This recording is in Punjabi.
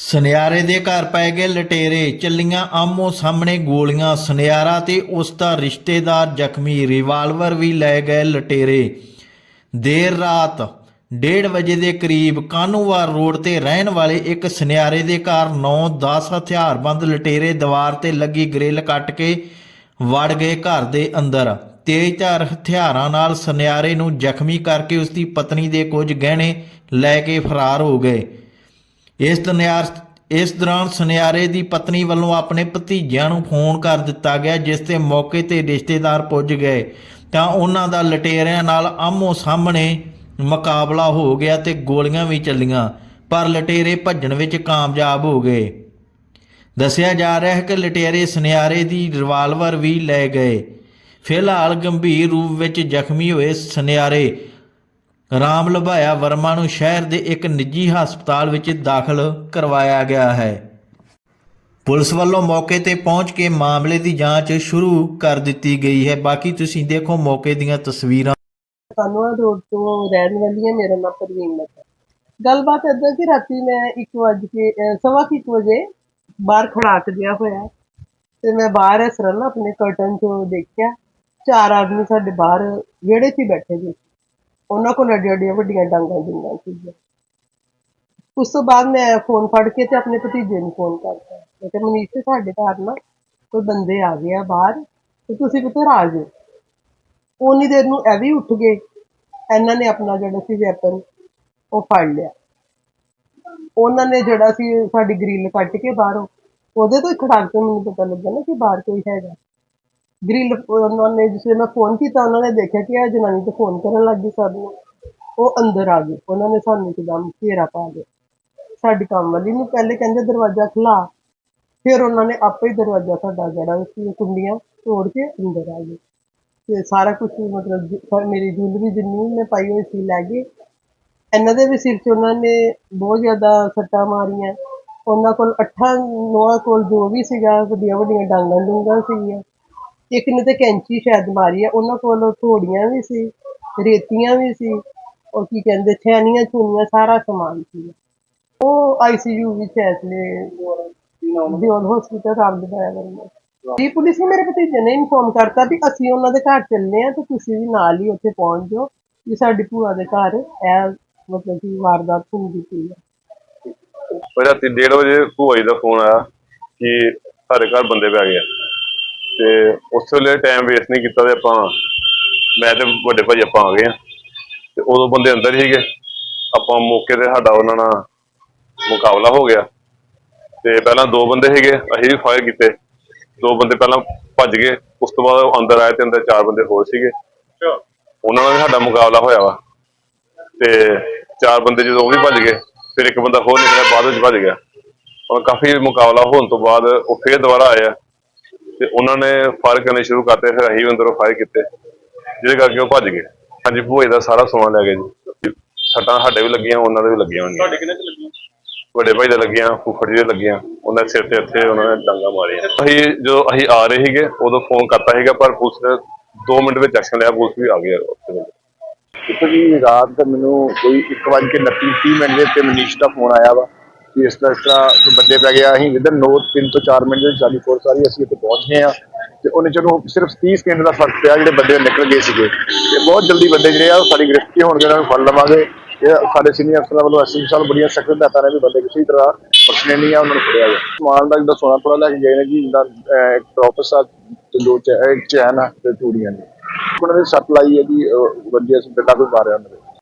ਸੁਨਿਆਰੇ ਦੇ ਘਰ ਪੈ ਗਏ ਲਟੇਰੇ, ਚੱਲੀਆਂ ਆਮੋ ਸਾਹਮਣੇ ਗੋਲੀਆਂ, ਸੁਨਿਆਰਾ ਤੇ ਉਸ ਦਾ ਰਿਸ਼ਤੇਦਾਰ ਜ਼ਖਮੀ ਰਿਵਾਲਵਰ ਵੀ ਲੈ ਗਏ ਲਟੇਰੇ। ਦੇਰ ਰਾਤ 1:30 ਵਜੇ ਦੇ ਕਰੀਬ ਕਾਨੂੰਵਾਰ ਰੋਡ ਤੇ ਰਹਿਣ ਵਾਲੇ ਇੱਕ ਸੁਨਿਆਰੇ ਦੇ ਘਰ 9-10 ਹਥਿਆਰਬੰਦ ਲਟੇਰੇ ਦੀਵਾਰ ਤੇ ਲੱਗੀ ਗ੍ਰਿਲ ਕੱਟ ਕੇ ਵੜ ਗਏ ਘਰ ਦੇ ਅੰਦਰ। ਤੇਜ਼ਧਾਰ ਹਥਿਆਰਾਂ ਨਾਲ ਸੁਨਿਆਰੇ ਨੂੰ ਜ਼ਖਮੀ ਕਰਕੇ ਉਸ ਦੀ ਪਤਨੀ ਦੇ ਕੁਝ ਗਹਿਣੇ ਲੈ ਕੇ ਫਰਾਰ ਹੋ ਗਏ। ਇਸ ਦਰਮਿਆਨ ਇਸ ਦੌਰਾਨ ਸੁਨਿਆਰੇ ਦੀ ਪਤਨੀ ਵੱਲੋਂ ਆਪਣੇ ਭਤੀਜਿਆਂ ਨੂੰ ਫੋਨ ਕਰ ਦਿੱਤਾ ਗਿਆ, ਜਿਸ ਤੇ ਮੌਕੇ ਤੇ ਰਿਸ਼ਤੇਦਾਰ ਪੁੱਜ ਗਏ। ਤਾਂ ਉਹਨਾਂ ਦਾ ਲਟੇਰਿਆਂ ਨਾਲ ਆਮੋ ਸਾਹਮਣੇ ਮੁਕਾਬਲਾ ਹੋ ਗਿਆ ਤੇ ਗੋਲੀਆਂ ਵੀ ਚੱਲੀਆਂ, ਪਰ ਲਟੇਰੇ ਭੱਜਣ ਵਿੱਚ ਕਾਮਯਾਬ ਹੋ ਗਏ। ਦੱਸਿਆ ਜਾ ਰਿਹਾ ਹੈ ਕਿ ਲਟੇਰੇ ਸੁਨਿਆਰੇ ਦੀ ਰਿਵਾਲਵਰ ਵੀ ਲੈ ਗਏ। ਫਿਲਹਾਲ ਗੰਭੀਰ ਰੂਪ ਵਿੱਚ ਜ਼ਖਮੀ ਹੋਏ ਸੁਨਿਆਰੇ ਰਾਮ ਲਭਾਇਆ ਵਰਮਾ ਨੂੰ ਸ਼ਹਿਰ ਦੇ ਇੱਕ ਨਿੱਜੀ ਹਸਪਤਾਲ ਵਿੱਚ ਦਾਖਲ ਕਰਵਾਇਆ ਗਿਆ ਹੈ। ਪੁਲਿਸ ਵੱਲੋਂ ਮੌਕੇ ਤੇ ਪਹੁੰਚ ਕੇ ਮਾਮਲੇ ਦੀ ਜਾਂਚ ਸ਼ੁਰੂ ਕਰ ਦਿੱਤੀ ਗਈ ਹੈ। ਬਾਕੀ ਤੁਸੀਂ ਦੇਖੋ ਮੌਕੇ ਦੀਆਂ ਤਸਵੀਰਾਂ। ਕਾਨੂੰਨ ਰੋਡ ਤੋਂ ਰਹਿਣ ਵਾਲੀ ਹਾਂ ਮੇਰਾ ਨਾਮ ਪ੍ਰਵੀਨ ਮਤਾ ਗੱਲਬਾਤ ਏਦਾਂ ਕਿ ਰਾਤੀ ਮੈਂ 1 ਵਜੇ ਕੇ ਸਵਾ ਕੁ ਇੱਕ ਵਜੇ ਬਾਹਰ ਖੜਾਕ ਜਿਹਾ ਹੋਇਆ ਤੇ ਮੈਂ ਬਾਹਰ ਇਸ ਤਰ੍ਹਾਂ ਨਾ ਆਪਣੇ ਕਰਟਨ ਚੋਂ ਦੇਖਿਆ। ਚਾਰ ਆਦਮੀ ਸਾਡੇ ਬਾਹਰ ਵਿਹੜੇ 'ਚ ਬੈਠੇ ਸੀ। ਉਹਨਾਂ ਕੋਲ ਅੱਡੀਆਂ ਅੱਡੀਆਂ ਵੱਡੀਆਂ ਡਾਂਗਾਂ ਡੂੰਗਾਂ ਸੀਗੀਆਂ। ਉਸ ਤੋਂ ਬਾਅਦ ਮੈਂ ਫੋਨ ਫੜ ਕੇ ਤੇ ਆਪਣੇ ਭਤੀਜੇ ਨੂੰ ਫੋਨ ਕਰਤਾ। ਮੈਂ ਕਿਹਾ, ਮਨੀਸ਼ ਸਾਡੇ ਘਰ ਨਾ ਕੋਈ ਬੰਦੇ ਆ ਗਏ ਆ ਬਾਹਰ ਤੇ ਤੁਸੀਂ ਕਿਤੇ ਆ ਜਾਓ ਉਨੀ ਦੇਰ ਨੂੰ ਇਹ ਵੀ ਉੱਠ ਗਏ। ਇਹਨਾਂ ਨੇ ਆਪਣਾ ਜਿਹੜਾ ਸੀ ਵੈਪਨ ਉਹ ਫੜ ਲਿਆ। ਉਹਨਾਂ ਨੇ ਜਿਹੜਾ ਸੀ ਸਾਡੀ ਗ੍ਰਿਲ ਕੱਟ ਕੇ ਬਾਹਰੋਂ, ਉਹਦੇ ਤੋਂ ਹੀ ਖੜਾਕ ਕੇ ਮੈਨੂੰ ਪਤਾ ਲੱਗਾ ਨਾ ਕਿ ਬਾਹਰ ਕੋਈ ਹੈਗਾ। ਗ੍ਰਿਲ ਉਹਨਾਂ ਨੇ ਜਿਸੇ ਮੈਂ ਫੋਨ ਕੀਤਾ, ਉਹਨਾਂ ਨੇ ਦੇਖਿਆ ਕਿ ਇਹ ਜਨਾਨੀ ਤੇ ਫੋਨ ਕਰਨ ਲੱਗ ਗਈ ਸਭ ਨੂੰ ਉਹ ਅੰਦਰ ਆ ਗਏ ਉਹਨਾਂ ਨੇ ਸਾਨੂੰ ਇੱਕਦਮ ਘੇਰਾ ਪਾ ਲਿਆ। ਸਾਡੀ ਕੰਮ ਵਾਲੀ ਨੂੰ ਪਹਿਲੇ ਕਹਿੰਦੇ ਦਰਵਾਜ਼ਾ ਖੁਲਾ ਫਿਰ ਉਹਨਾਂ ਨੇ ਆਪੇ ਹੀ ਦਰਵਾਜ਼ਾ ਸਾਡਾ ਜਿਹੜਾ ਸੀ ਕੁੰਡੀਆਂ ਤੋੜ ਕੇ ਅੰਦਰ ਆ ਗਏ। ਤੇ ਸਾਰਾ ਕੁਝ ਮਤਲਬ ਮੇਰੀ ਜੁਲਰੀ ਜਿੰਨੀ ਮੈਂ ਪਾਈ ਹੋਈ ਸੀ ਲੈ ਗਏ। ਇਹਨਾਂ ਦੇ ਵੀ ਸਿਰ 'ਚ ਉਹਨਾਂ ਨੇ ਬਹੁਤ ਜ਼ਿਆਦਾ ਸੱਟਾਂ ਮਾਰੀਆਂ। ਉਹਨਾਂ ਕੋਲ ਅੱਠਾਂ ਨੌਆਂ ਕੋਲ ਜੋ ਵੀ ਸੀਗਾ ਵੱਡੀਆਂ ਵੱਡੀਆਂ ਡਾਂਗਾਂ ਡੂੰਗਾਂ ਸੀਗੀਆਂ। ਇੱਕ ਨੇ ਤੇ ਕੈਂਚੀ ਸ਼ਾਇਦ ਮਾਰੀ ਆ, ਉਹਨਾਂ ਕੋਲ ਥੋੜੀਆਂ ਵੀ ਸੀ, ਰੇਤੀਆਂ ਵੀ ਸੀ, ਉਹ ਕੀ ਕਹਿੰਦੇ ਛੈਨੀਆਂ ਛੂਨੀਆਂ ਸਾਰਾ ਸਮਾਨ ਸੀ। ਉਹ ਆਈਸੀਯੂ ਵਿੱਚ ਐ ਇਸ ਦਿਓਲ ਹਸਪੀਟਲ ਰਾਮ ਦਿਵਾਇਆ ਵਰਮਾ। ਜੀ, ਪੁਲਿਸ ਨੇ ਮੇਰੇ ਭਤੀਜੇ ਨੇ ਇਨਫੋਰਮ ਕਰਤਾ ਵੀ ਅਸੀਂ ਉਹਨਾਂ ਦੇ ਘਰ ਚੱਲਨੇ ਆ ਤੇ ਤੁਸੀਂ ਵੀ ਨਾਲ ਹੀ ਉੱਥੇ ਪਹੁੰਚ ਜਾਓ ਕਿ ਸਾਡੀ ਭੂਆ ਦੇ ਘਰ ਇਹ ਮਤਲਬ ਕਿ ਵਾਰਦਾਤ ਹੁੰਦੀ ਪਈ ਹੈ ਰਾਤੀ 1:30 ਵਜੇ ਭੂਆ ਜੀ ਦਾ ਫੋਨ ਆਇਆ ਕਿ ਸਾਡੇ ਘਰ ਬੰਦੇ ਪੈ ਗਏ ਆ। ਤੇ ਉਸ ਵੇਲੇ ਟਾਈਮ ਵੇਸਟ ਨਹੀਂ ਕੀਤਾ ਤੇ ਆਪਾਂ ਮੈਂ ਤੇ ਵੱਡੇ ਭਾਈ ਆਪਾਂ ਆ ਗਏ ਆ ਤੇ ਉਦੋਂ ਬੰਦੇ ਅੰਦਰ ਹੀ ਸੀਗੇ। ਆਪਾਂ ਮੌਕੇ ਤੇ ਸਾਡਾ ਉਹਨਾਂ ਨਾਲ ਮੁਕਾਬਲਾ ਹੋ ਗਿਆ। ਤੇ ਪਹਿਲਾਂ ਦੋ ਬੰਦੇ ਸੀਗੇ ਅਸੀਂ ਵੀ ਫਾਇਰ ਕੀਤੇ। ਦੋ ਬੰਦੇ ਪਹਿਲਾਂ ਭੱਜ ਗਏ। ਉਸ ਤੋਂ ਬਾਅਦ ਅੰਦਰ ਆਏ ਤੇ ਅੰਦਰ ਚਾਰ ਬੰਦੇ ਹੋਰ ਸੀਗੇ। ਉਹਨਾਂ ਨਾਲ ਵੀ ਸਾਡਾ ਮੁਕਾਬਲਾ ਹੋਇਆ ਵਾ। ਤੇ ਚਾਰ ਬੰਦੇ ਜਦੋਂ ਉਹ ਵੀ ਭੱਜ ਗਏ ਫਿਰ ਇੱਕ ਬੰਦਾ ਹੋਰ ਨਿਕਲਿਆ ਬਾਅਦ ਵਿੱਚ ਭੱਜ ਗਿਆ। ਉਹ ਕਾਫੀ ਮੁਕਾਬਲਾ ਹੋਣ ਤੋਂ ਬਾਅਦ ਉਹ ਫੇਰ ਦੁਬਾਰਾ ਆਇਆ ਤੇ ਉਹਨਾਂ ਨੇ ਫਾਇਰ ਕਰਨੇ ਸ਼ੁਰੂ ਕਰਤੇ ਫਿਰ ਅਸੀਂ ਵੀ ਅੰਦਰੋਂ ਫਾਇਰ ਕੀਤੇ। ਜਿਹਦੇ ਕਰਕੇ ਉਹ ਭੱਜ ਗਏ। ਹਾਂਜੀ ਭੂਏ ਦਾ ਸਾਰਾ ਸਮਾਨ ਲੈ ਗਏ ਜੀ। ਸੱਟਾਂ ਸਾਡੇ ਵੀ ਲੱਗੀਆਂ ਉਹਨਾਂ ਦੇ ਵੀ ਲੱਗੀਆਂ ਹੋਣਗੀਆਂ ਤੁਹਾਡੇ ਕਿੰਨੇ ਚ ਲੱਗੀਆਂ? ਵੱਡੇ ਭਾਈ ਦੇ ਲੱਗੀਆਂ ਫੁੱਫੜ ਜੀ ਦੇ ਲੱਗੀਆਂ। ਉਹਨਾਂ ਦੇ ਸਿਰ ਤੇ ਇੱਥੇ ਉਹਨਾਂ ਨੇ ਡਾਂਗਾ ਮਾਰੀਆਂ। ਅਸੀਂ ਜਦੋਂ ਅਸੀਂ ਆ ਰਹੇ ਸੀਗੇ ਉਦੋਂ ਫੋਨ ਕਰਤਾ ਸੀਗਾ ਪਰ ਪੁਲਿਸ ਨੇ 2 ਮਿੰਟ ਵਿੱਚ ਐਕਸ਼ਨ ਲਿਆ ਪੁਲਿਸ ਵੀ ਆ ਗਈ ਉੱਥੇ। ਵੇਲੇ। ਦੇਖੋ ਜੀ ਰਾਤ ਦਾ ਮੈਨੂੰ ਕੋਈ 1:29 ਮਿੰਟ ਦੇ ਉੱਤੇ ਮਨੀਸ਼ ਦਾ ਫੋਨ ਆਇਆ ਵਾ। ਕਿ ਇਸ ਤਰ੍ਹਾਂ ਇਸ ਤਰ੍ਹਾਂ ਕੋਈ ਬੰਦੇ ਪੈ ਗਿਆ ਅਸੀਂ ਵਿਦਨ ਨੋ 3 ਤੋਂ 4 ਮਿੰਟ ਦੇ ਸਾਡੀ ਫੋਰਸ ਸਾਰੀ ਅਸੀਂ ਇੱਥੇ ਪਹੁੰਚ ਗਏ ਆ ਤੇ ਉਹਨੇ ਚਲੋ ਸਿਰਫ 30 ਸਕਿੰਟ ਦਾ ਫ਼ਰਕ ਪਿਆ ਜਿਹੜੇ ਬੰਦੇ ਨਿਕਲ ਗਏ ਸੀਗੇ ਤੇ ਬਹੁਤ ਜਲਦੀ ਬੰਦੇ ਜਿਹੜੇ ਆ ਸਾਡੀ ਗ੍ਰਿਫਤੀ ਹੋਣਗੇ ਉਹਨਾਂ ਨੂੰ ਫੜ ਲਵਾਂਗੇ। ਇਹ ਸਾਡੇ ਸੀਨੀਅਰ ਅਫਸਰਾਂ ਵੱਲੋਂ ਐਸਪੀ ਸਾਹਿਬ ਬੜੀਆਂ ਸਖਤ ਹਦਾਇਤਾਂ ਨੇ ਵੀ ਬੰਦੇ ਕਿਸੇ ਤਰ੍ਹਾਂ ਬਖਸ਼ਣੇ ਨਹੀਂ ਆ ਉਹਨਾਂ ਨੂੰ ਫੜਿਆ ਗਿਆ। ਸਮਾਨ ਦਾ ਜਿੱਦਾਂ ਸੋਨਾ ਥੋੜਾ ਲੈ ਕੇ ਗਏ ਨੇ ਜੀ ਜਿੱਦਾਂ ਅਹ, ਇੱਕ ਟਰੋਪਸ ਆ ਤੇ ਦੋ ਚੈ- ਚੈਨ ਆ ਤੇ ਚੂੜੀਆਂ ਨੇ। ਉਹਨਾਂ ਨੇ ਸੱਟ ਲਾਈ ਹੈ ਜੀ ਵਧੀਆ ਸੀ ਬੇਟਾ ਕੋਈ ਮਾਰਿਆ ਉਹਨਾਂ ਨੇ।